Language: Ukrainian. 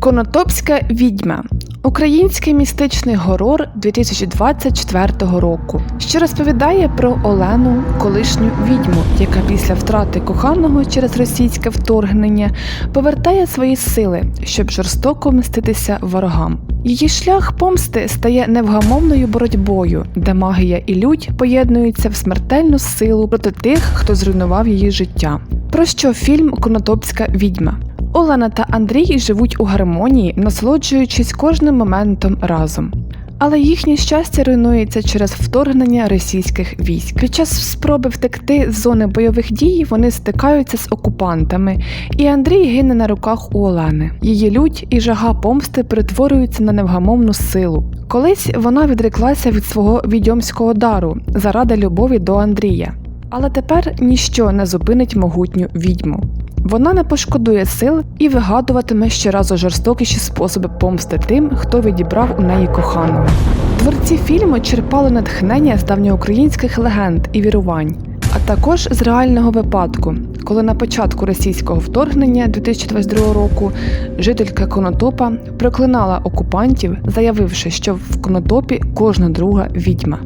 Конотопська відьма. Український містичний горор 2024 року, що розповідає про Олену, колишню відьму, яка після втрати коханого через російське вторгнення повертає свої сили, щоб жорстоко мститися ворогам. Її шлях помсти стає невгамовною боротьбою, де магія і лють поєднуються в смертельну силу проти тих, хто зруйнував її життя. Про що фільм Конотопська відьма? Олена та Андрій живуть у гармонії, насолоджуючись кожним моментом разом. Але їхнє щастя руйнується через вторгнення російських військ. Під час спроби втекти з зони бойових дій вони стикаються з окупантами, і Андрій гине на руках у Олени. Її лють і жага помсти перетворюються на невгамовну силу. Колись вона відреклася від свого відьомського дару заради любові до Андрія. Але тепер ніщо не зупинить могутню відьму. Вона не пошкодує сил і вигадуватиме щоразу жорстокіші способи помсти тим, хто відібрав у неї коханого. Творці фільму черпали натхнення з давньоукраїнських легенд і вірувань, а також з реального випадку, коли на початку російського вторгнення 2022 року жителька Конотопа проклинала окупантів, заявивши, що в Конотопі кожна друга відьма.